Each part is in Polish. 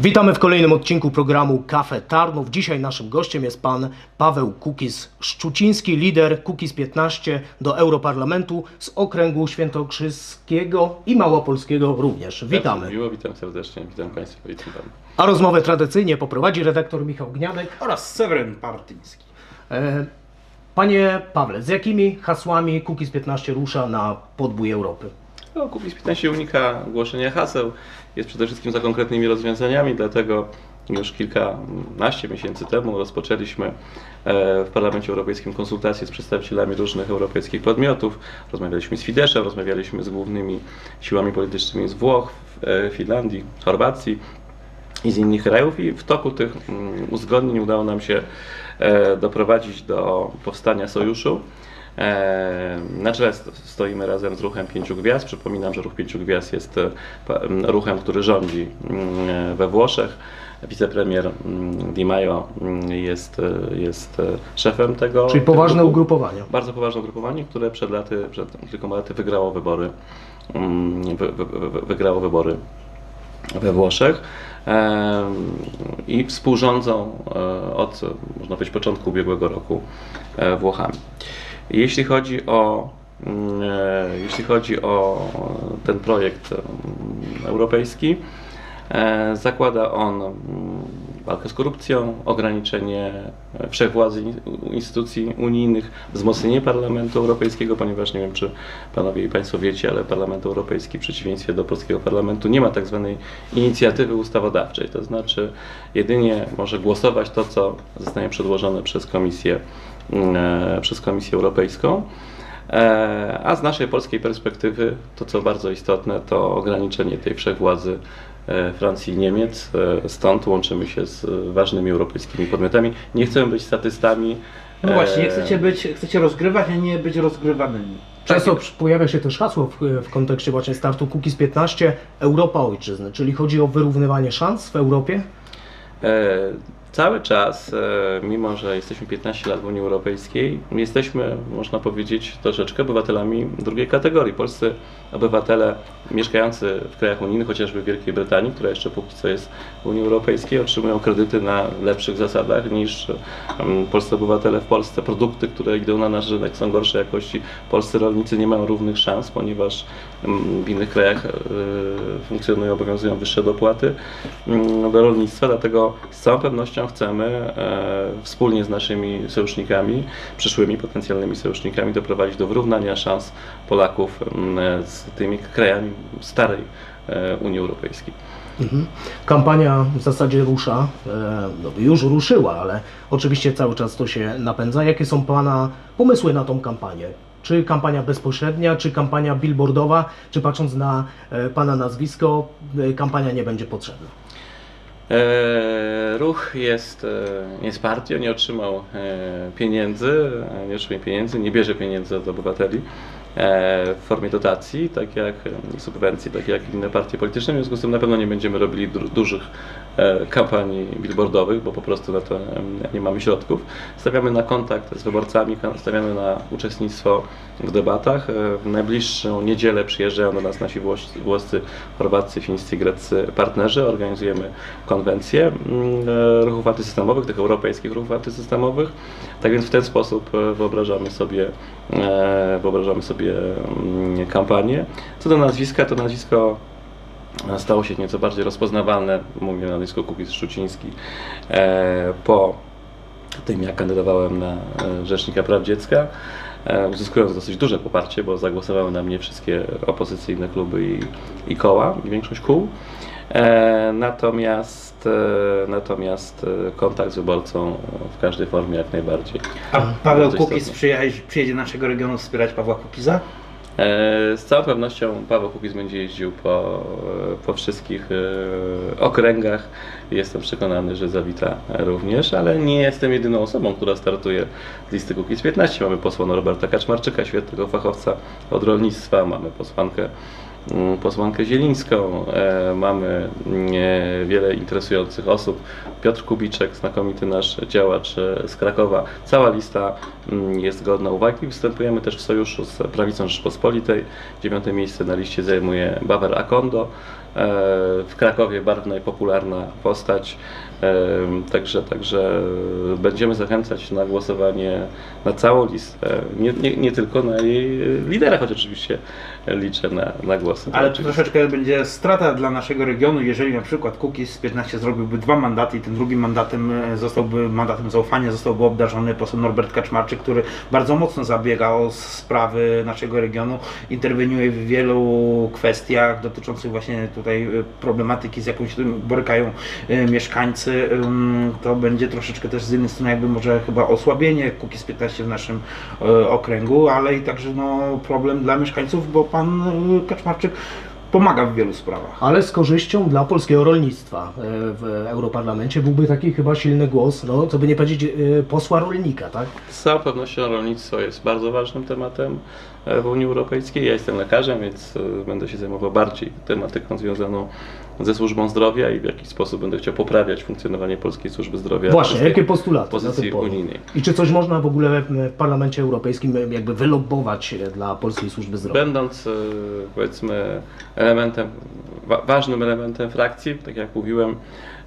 Witamy w kolejnym odcinku programu Kafe Tarnów. Dzisiaj naszym gościem jest pan Paweł Kukiz-Szczuciński, lider Kukiz 15 do Europarlamentu z okręgu świętokrzyskiego i małopolskiego również. Witamy. Miło, witam serdecznie, witam Państwa, witam Pana. A rozmowę tradycyjnie poprowadzi redaktor Michał Gniadek. oraz Seweryn Partyński. E, Panie Pawle, z jakimi hasłami Kukiz 15 rusza na podbój Europy? No, Kukiz 15 unika głoszenia haseł, jest przede wszystkim za konkretnymi rozwiązaniami, dlatego już kilkanaście miesięcy temu rozpoczęliśmy e, w Parlamencie Europejskim konsultacje z przedstawicielami różnych europejskich podmiotów. Rozmawialiśmy z Fideszem, rozmawialiśmy z głównymi siłami politycznymi z Włoch, e, Finlandii, Chorwacji i z innych krajów i w toku tych mm, uzgodnień udało nam się e, doprowadzić do powstania sojuszu. E, Na czele sto- stoimy razem z ruchem Pięciu Gwiazd. Przypominam, że ruch Pięciu Gwiazd jest e, ruchem, który rządzi e, we Włoszech. Wicepremier Di Maio jest, e, jest szefem tego. Czyli poważne ruchu. ugrupowania. Bardzo poważne ugrupowanie, które przed laty, przed kilkoma laty wygrało wybory, wy, wy, wy, wygrało wybory we Włoszech em, i współrządzą od, można powiedzieć, początku ubiegłego roku Włochami. Jeśli chodzi o mm, e, jeśli chodzi o ten projekt em, europejski, e, zakłada on mm, walkę z korupcją, ograniczenie wszechwładzy in- instytucji unijnych, wzmocnienie Parlamentu Europejskiego, ponieważ nie wiem, czy panowie i państwo wiecie, ale Parlament Europejski w przeciwieństwie do polskiego parlamentu nie ma tak zwanej inicjatywy ustawodawczej, to znaczy jedynie może głosować to, co zostanie przedłożone przez Komisję, mm, przez Komisję Europejską. E, A z naszej polskiej perspektywy to, co bardzo istotne, to ograniczenie tej wszechwładzy e, Francji i Niemiec. E, Stąd łączymy się z e, ważnymi europejskimi podmiotami. Nie chcemy być statystami. No właśnie, e, chcecie być, chcecie rozgrywać, a nie być rozgrywanymi. Często pojawia się też hasło w, w kontekście właśnie startu Kukiz 15 Europa Ojczyzny, czyli chodzi o wyrównywanie szans w Europie. Cały czas, e, mimo że jesteśmy 15 lat w Unii Europejskiej, jesteśmy, można powiedzieć, troszeczkę obywatelami drugiej kategorii. Polscy obywatele mieszkający w krajach unijnych, chociażby w Wielkiej Brytanii, która jeszcze póki co jest w Unii Europejskiej, otrzymują kredyty na lepszych zasadach niż em, polscy obywatele w Polsce. Produkty, które idą na nasz rynek są gorszej jakości. Polscy rolnicy nie mają równych szans, ponieważ em, w innych krajach e, funkcjonują, obowiązują wyższe dopłaty mm, do rolnictwa, dlatego z całą pewnością chcemy e, wspólnie z naszymi sojusznikami, przyszłymi potencjalnymi sojusznikami doprowadzić do wyrównania szans Polaków z tymi krajami starej e, Unii Europejskiej. Mhm. Kampania w zasadzie rusza, e, no już ruszyła, ale oczywiście cały czas to się napędza. Jakie są Pana pomysły na tą kampanię? Czy kampania bezpośrednia, czy kampania billboardowa, czy patrząc na Pana nazwisko, kampania nie będzie potrzebna? E, Ruch jest, e, jest partią, nie otrzymał e, pieniędzy, nie otrzymuje pieniędzy, nie bierze pieniędzy od obywateli w formie dotacji, tak jak e, subwencji, tak jak inne partie polityczne. W związku z tym na pewno nie będziemy robili du- dużych e, kampanii billboardowych, bo po prostu na to nie mamy środków. Stawiamy na kontakt z wyborcami, stawiamy na uczestnictwo w debatach. E, W najbliższą niedzielę przyjeżdżają do nas nasi włos- włoscy, chorwaccy, fińscy, greccy partnerzy. Organizujemy konwencję mm, e, ruchów antysystemowych, tych europejskich ruchów antysystemowych. Tak więc w ten sposób e, wyobrażamy sobie, e, wyobrażamy sobie mm, kampanię. Co do nazwiska, to nazwisko stało się nieco bardziej rozpoznawalne, mówię na nazwisko Kukiz Szczuciński, e, po tym jak kandydowałem na e, Rzecznika Praw Dziecka, e, uzyskując dosyć duże poparcie, bo zagłosowały na mnie wszystkie opozycyjne kluby i, i koła, i większość kół. E, Natomiast, e, natomiast e, kontakt z wyborcą w każdej formie jak najbardziej. A Paweł Kukiz przyjedzie, do naszego regionu wspierać Pawła Kukiza? Z całą pewnością Paweł Kukiz będzie jeździł po, po wszystkich okręgach. Jestem przekonany, że zawita również, ale nie jestem jedyną osobą, która startuje z listy Kukiz 15. Mamy posła Norberta Kaczmarczyka, świetnego fachowca od rolnictwa, mamy posłankę posłankę Zielińską, e, mamy mm, e, wiele interesujących osób. Piotr Kubiczek, znakomity nasz działacz e, z Krakowa. Cała lista mm, jest godna uwagi. Występujemy też w sojuszu z Prawicą Rzeczpospolitej. Dziewiąte miejsce na liście zajmuje Bawer Akondo. w Krakowie barwna i popularna postać. E, Także, także będziemy zachęcać na głosowanie na całą listę, nie, nie, nie tylko na jej lidera, choć oczywiście liczę na, na głosy. Ale to Oczywiście. troszeczkę będzie strata dla naszego regionu, jeżeli na przykład Kukiz 15 zrobiłby dwa mandaty i tym drugim mandatem e, zostałby mandatem zaufania, zostałby obdarzony poseł Norbert Kaczmarczyk, który bardzo mocno zabiega o sprawy naszego regionu, interweniuje w wielu kwestiach dotyczących właśnie tutaj e, problematyki, z jaką się borykają e, mieszkańcy. Ym, To będzie troszeczkę też z jednej strony jakby może chyba osłabienie Kukiz 15 w naszym e, okręgu, ale i także no, problem dla mieszkańców, bo pan e, Kaczmarczyk pomaga w wielu sprawach. Ale z korzyścią dla polskiego rolnictwa e, w Europarlamencie byłby taki chyba silny głos, no co by nie powiedzieć, e, posła rolnika, tak? Z całą pewnością rolnictwo jest bardzo ważnym tematem e, w Unii Europejskiej. Ja jestem lekarzem, więc będę się zajmował bardziej tematyką związaną ze służbą zdrowia i w jakiś sposób będę chciał poprawiać funkcjonowanie polskiej służby zdrowia. Właśnie, jakie postulaty pozycji unijnej. I czy coś można w ogóle w Parlamencie Europejskim e, jakby wylobbować e, dla polskiej służby zdrowia? Będąc e, powiedzmy elementem, wa- ważnym elementem frakcji, tak jak mówiłem,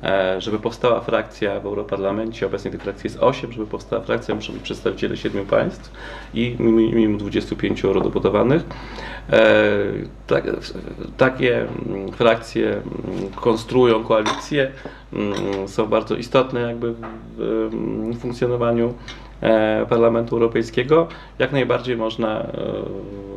e, żeby powstała frakcja w Europarlamencie, obecnie tych frakcji jest 8, żeby powstała frakcja muszą być przedstawiciele 7 państw i mi- minimum 25 eurodeputowanych. E, Tak, takie mm, frakcje mm, konstruują koalicje, mm, są bardzo istotne jakby w, funkcjonowaniu Parlamentu Europejskiego. Jak najbardziej można e,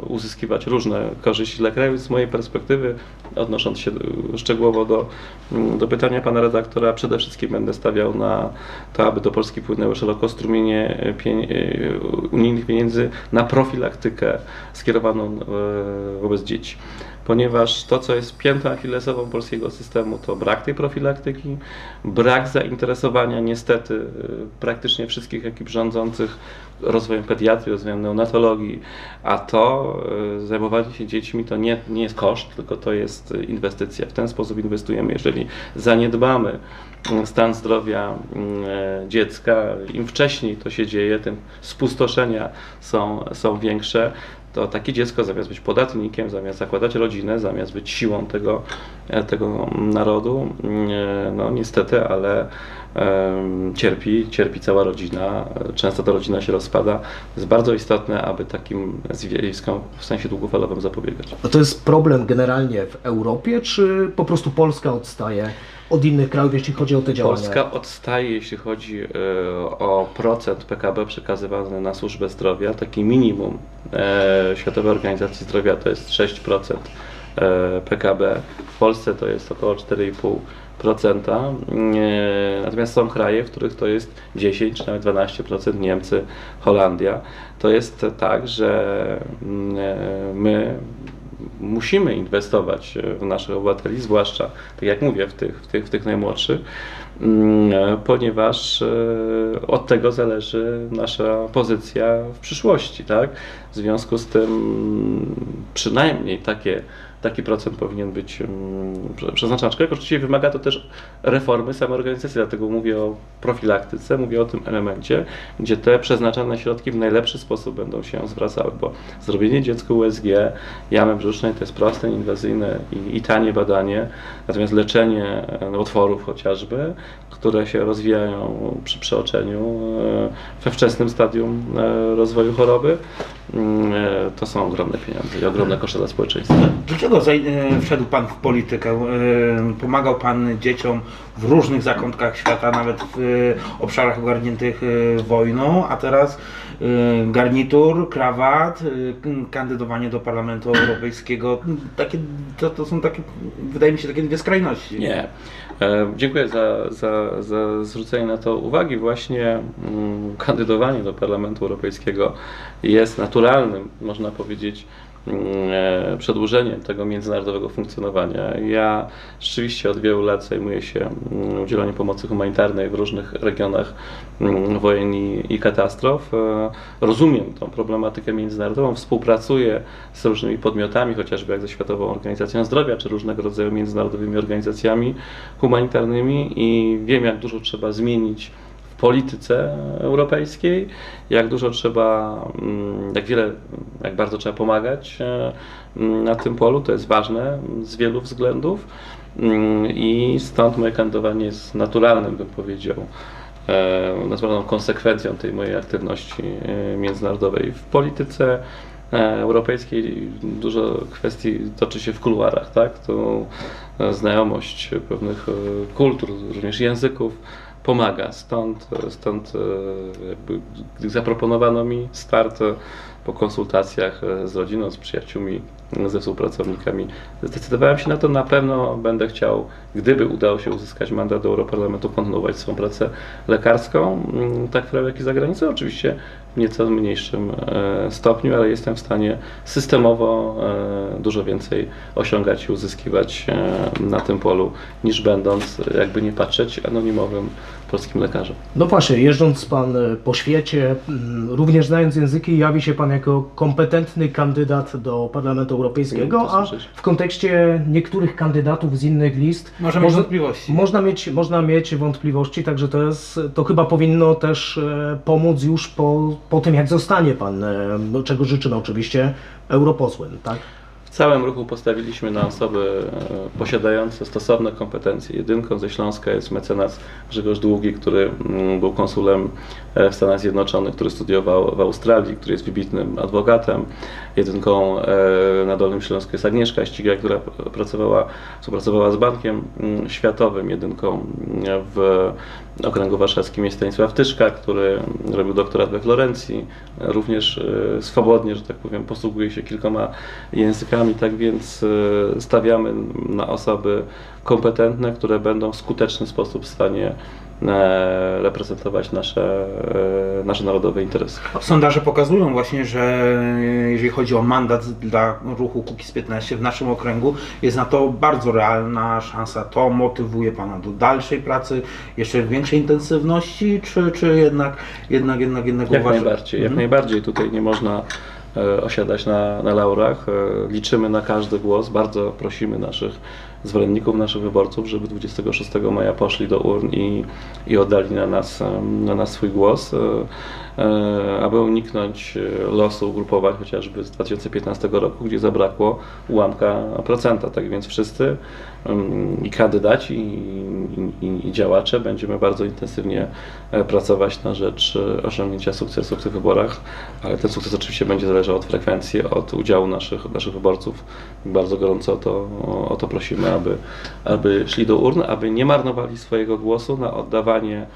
uzyskiwać różne korzyści dla kraju. Z mojej perspektywy, odnosząc się e, szczegółowo do, mm, do pytania pana redaktora, przede wszystkim będę stawiał na to, aby do Polski płynęły szeroko strumienie e, pień- e, unijnych pieniędzy na profilaktykę skierowaną e, wobec dzieci ponieważ to, co jest piętą achillesową polskiego systemu, to brak tej profilaktyki, brak zainteresowania niestety praktycznie wszystkich ekip rządzących rozwojem pediatrii, rozwojem neonatologii, a to y, zajmowanie się dziećmi to nie, nie jest koszt, tylko to jest inwestycja. W ten sposób inwestujemy. Jeżeli zaniedbamy y, stan zdrowia y, dziecka, im wcześniej to się dzieje, tym spustoszenia są, są większe to takie dziecko zamiast być podatnikiem, zamiast zakładać rodzinę, zamiast być siłą tego, e, tego narodu, e, no niestety, ale cierpi, cierpi cała rodzina, e, często ta rodzina się rozpada. Jest bardzo istotne, aby takim zjawiskom w sensie długofalowym zapobiegać. No to jest problem generalnie w Europie, czy po prostu Polska odstaje od innych krajów, jeśli chodzi o te działania? Polska odstaje, jeśli chodzi e, o procent PKB przekazywany na służbę zdrowia. Taki minimum e, Światowej Organizacji Zdrowia to jest 6% e, PKB. W Polsce to jest około 4,5%. E, Natomiast są kraje, w których to jest 10 czy nawet 12%, Niemcy, Holandia. To jest tak, że mm, e, my musimy inwestować w naszych obywateli, zwłaszcza, tak jak mówię, w tych, w tych, w tych najmłodszych, mm, ponieważ e, od tego zależy nasza pozycja w przyszłości, tak? W związku z tym mm, przynajmniej takie, taki procent powinien być prze- przeznaczony. Aczkolwiek oczywiście wymaga to też reformy samej organizacji, dlatego mówię o profilaktyce, mówię o tym elemencie, gdzie te przeznaczane środki w najlepszy sposób będą się zwracały, bo zrobienie dziecku USG, jamy brzusznej to jest proste, inwazyjne i, i tanie badanie, natomiast leczenie nowotworów chociażby, które się rozwijają przy przeoczeniu e, we wczesnym stadium e, rozwoju choroby, mm, e, to są ogromne pieniądze i ogromne koszty dla społeczeństwa. Dlaczego zaj- e, wszedł Pan w politykę? E, Pomagał Pan dzieciom w różnych zakątkach świata, nawet w e, obszarach ogarniętych wojną, a teraz garnitur, krawat, kandydowanie do Parlamentu Europejskiego. Takie, to, to są takie, wydaje mi się, takie dwie skrajności. Nie. Dziękuję za, za, za zwrócenie na to uwagi. Właśnie mm, kandydowanie do Parlamentu Europejskiego jest naturalnym, można powiedzieć, przedłużeniem tego międzynarodowego funkcjonowania. Ja rzeczywiście od wielu lat zajmuję się mm, udzielaniem pomocy humanitarnej w różnych regionach mm, wojen i, katastrof. E, Rozumiem tą problematykę międzynarodową, współpracuję z różnymi podmiotami, chociażby jak ze Światową Organizacją Zdrowia, czy różnego rodzaju międzynarodowymi organizacjami humanitarnymi i wiem, jak dużo trzeba zmienić polityce europejskiej, jak dużo trzeba, mm, jak wiele, jak bardzo trzeba pomagać e, mm, na tym polu. To jest ważne z wielu względów Mm, i stąd moje kandydowanie jest naturalnym, bym powiedział, e, naturalną konsekwencją tej mojej aktywności e, międzynarodowej w polityce europejskiej. Dużo kwestii toczy się w kuluarach, tak? To znajomość pewnych kultur, również języków pomaga. Stąd, stąd e, zaproponowano mi start e, po konsultacjach e, z rodziną, z przyjaciółmi, ze współpracownikami, zdecydowałem się na to. Na pewno będę chciał, gdyby udało się uzyskać mandat do Europarlamentu, kontynuować swoją pracę lekarską, mm, tak w kraju, jak i za granicą. Oczywiście w nieco mniejszym e, stopniu, ale jestem w stanie systemowo e, dużo więcej osiągać i uzyskiwać e, na tym polu, niż będąc, jakby nie patrzeć, anonimowym polskim lekarzem. No właśnie, jeżdżąc Pan po świecie, również znając języki, jawi się Pan jako kompetentny kandydat do Parlamentu Europejskiego, a w kontekście niektórych kandydatów z innych list Może mieć wątpliwości. Można mieć, można mieć wątpliwości, także to, jest, to chyba powinno też e, pomóc już po, po tym, jak zostanie Pan, e, czego życzymy oczywiście, europosłem, tak? Całym ruchu postawiliśmy na osoby e, posiadające stosowne kompetencje. Jedynką ze Śląska jest mecenas Grzegorz Długi, który mm, był konsulem e, w Stanach Zjednoczonych, który studiował w Australii, który jest wybitnym adwokatem. Jedynką e, na Dolnym Śląsku jest Agnieszka Ściga, która pracowała, współpracowała z Bankiem mm, Światowym. Jedynką mm, w okręgu warszawskim jest Stanisław Tyszka, który robił doktorat we Florencji. Również e, swobodnie, że tak powiem, posługuje się kilkoma językami, tak więc e, stawiamy na osoby kompetentne, które będą w skuteczny sposób w stanie reprezentować nasze, e, nasze narodowe interesy. Sondaże pokazują właśnie, że jeżeli chodzi o mandat dla ruchu Kukiz 15 w naszym okręgu, jest na to bardzo realna szansa. To motywuje Pana do dalszej pracy, jeszcze większej intensywności, czy, czy jednak, jednak, jednak, jednak Jak uważa- najbardziej, jak Mhm. najbardziej. Tutaj nie można e, osiadać na, na laurach. E, liczymy na każdy głos. Bardzo prosimy naszych zwolenników, naszych wyborców, żeby 26 maja poszli do urn i, i oddali na nas, na nas swój głos, e, e, aby uniknąć e, losu ugrupowań chociażby z 2015 roku, gdzie zabrakło ułamka procenta. Tak więc wszyscy i kandydaci, i, i, i działacze będziemy bardzo intensywnie pracować na rzecz osiągnięcia sukcesu w tych wyborach, ale ten sukces oczywiście będzie zależał od frekwencji, od udziału naszych, naszych wyborców. Bardzo gorąco o to, o to prosimy, aby, aby szli do urn, aby nie marnowali swojego głosu na oddawanie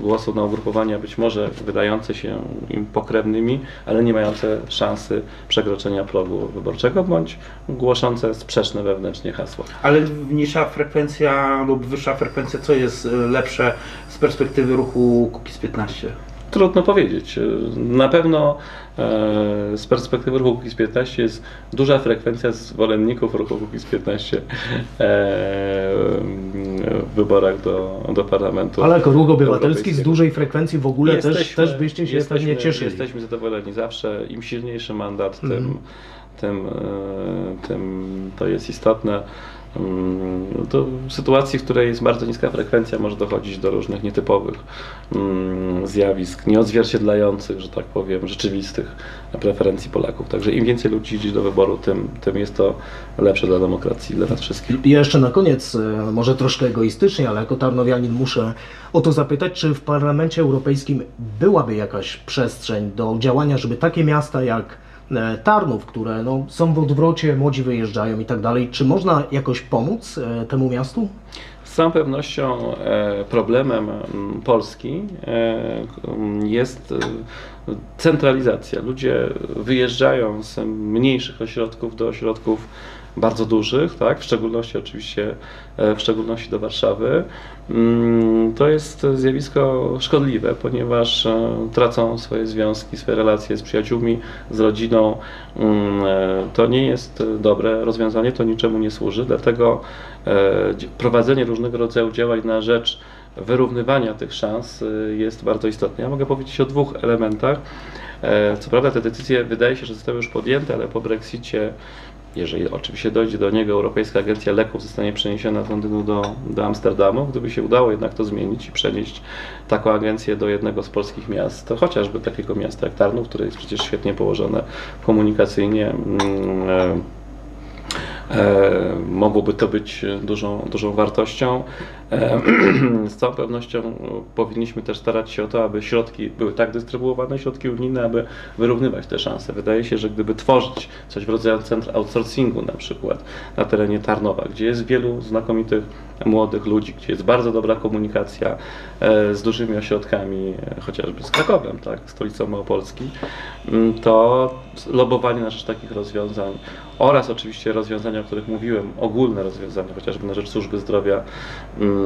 głosu na ugrupowania być może wydające się im pokrewnymi, ale nie mające szansy przekroczenia progu wyborczego, bądź głoszące sprzeczne wewnętrznie hasła. Ale mniejsza frekwencja lub wyższa frekwencja, co jest lepsze z perspektywy ruchu Kukiz 15? Trudno powiedzieć. Na pewno e, z perspektywy ruchu Kukiz 15 jest duża frekwencja zwolenników ruchu Kukiz 15 e, w wyborach do, do parlamentu. Ale jako ruch obywatelski z dużej frekwencji w ogóle też, Jesteśmy- też byście się jesteśmy, pewnie cieszyli. Jesteśmy zadowoleni zawsze. Im silniejszy mandat, tym, Mhm. tym, e, tym to jest istotne. Mm, To w sytuacji, w której jest bardzo niska frekwencja, może dochodzić do różnych nietypowych mm, zjawisk, nieodzwierciedlających, że tak powiem, rzeczywistych preferencji Polaków. Także im więcej ludzi idzie do wyboru, tym, tym jest to lepsze dla demokracji, dla nas wszystkich. I jeszcze na koniec, e, może troszkę egoistycznie, ale jako tarnowianin muszę o to zapytać, czy w Parlamencie Europejskim byłaby jakaś przestrzeń do działania, żeby takie miasta jak Tarnów, które no, są w odwrocie, młodzi wyjeżdżają i tak dalej, czy można jakoś pomóc e, temu miastu? Z całą pewnością e, problemem mm, Polski e, mm, jest e, centralizacja. Ludzie wyjeżdżają z mniejszych ośrodków do ośrodków bardzo dużych, tak? w szczególności oczywiście e, w szczególności do Warszawy. Mm, To jest zjawisko szkodliwe, ponieważ e, tracą swoje związki, swoje relacje z przyjaciółmi, z rodziną. Mm, e, To nie jest dobre rozwiązanie, to niczemu nie służy, dlatego prowadzenie różnego rodzaju działań na rzecz wyrównywania tych szans jest bardzo istotne. Ja mogę powiedzieć o dwóch elementach. Co prawda te decyzje wydaje się, że zostały już podjęte, ale po Brexicie jeżeli oczywiście dojdzie do niego, Europejska Agencja Leków zostanie przeniesiona z Londynu do, do Amsterdamu. Gdyby się udało jednak to zmienić i przenieść taką agencję do jednego z polskich miast, to chociażby takiego miasta jak Tarnów, które jest przecież świetnie położone komunikacyjnie, mm, e, E, mogłoby to być dużą, dużą wartością. Z całą pewnością powinniśmy też starać się o to, aby środki były tak dystrybuowane, środki unijne, aby wyrównywać te szanse. Wydaje się, że gdyby tworzyć coś w rodzaju centra outsourcingu na przykład na terenie Tarnowa, gdzie jest wielu znakomitych młodych ludzi, gdzie jest bardzo dobra komunikacja e, z dużymi ośrodkami, e, chociażby z Krakowem, tak, stolicą Małopolski, mm, to lobowanie na rzecz takich rozwiązań oraz oczywiście rozwiązania, o których mówiłem, ogólne rozwiązania, chociażby na rzecz służby zdrowia, mm,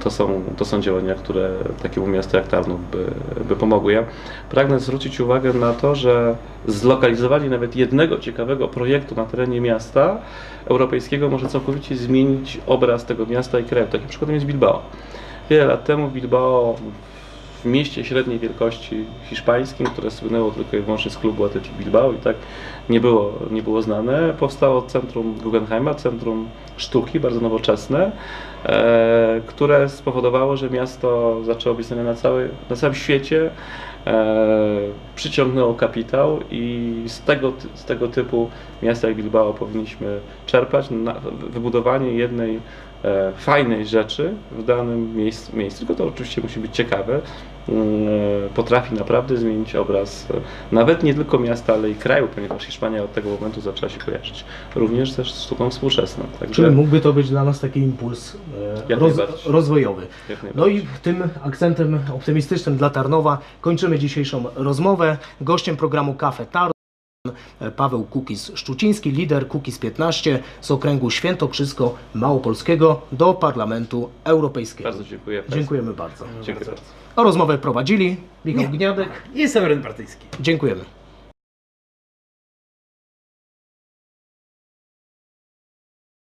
to są, to są działania, które takiemu miastu jak Tarnów by, by pomogły. Ja pragnę zwrócić uwagę na to, że zlokalizowanie nawet jednego ciekawego projektu na terenie miasta europejskiego może całkowicie zmienić obraz tego miasta i kraju. Takim przykładem jest Bilbao. Wiele lat temu Bilbao w mieście średniej wielkości hiszpańskim, które słynęło tylko i wyłącznie z klubu Athletic Bilbao i tak nie było, nie było znane, powstało centrum Guggenheima, centrum sztuki, bardzo nowoczesne, e, które spowodowało, że miasto zaczęło być znane na, całej, na całym świecie, e, przyciągnęło kapitał i z tego, z tego typu miasta jak Bilbao powinniśmy czerpać na wybudowanie jednej e, fajnej rzeczy w danym miejscu, miejscu, tylko to oczywiście musi być ciekawe, potrafi naprawdę zmienić obraz e, nawet nie tylko miasta, ale i kraju, ponieważ Hiszpania od tego momentu zaczęła się kojarzyć również ze sztuką współczesną. Także Czyli mógłby to być dla nas taki impuls e, roz, rozwojowy. No i tym akcentem optymistycznym dla Tarnowa kończymy dzisiejszą rozmowę. Gościem programu Kafe Tarn Paweł Kukis-Szczuciński, lider Kukis 15 z okręgu Świętokrzysko-Małopolskiego do Parlamentu Europejskiego. Bardzo dziękuję. Dziękujemy bardzo. Dziękuję bardzo. A rozmowę prowadzili Michał Gniadek. I Seweryn Partyjski. Dziękujemy.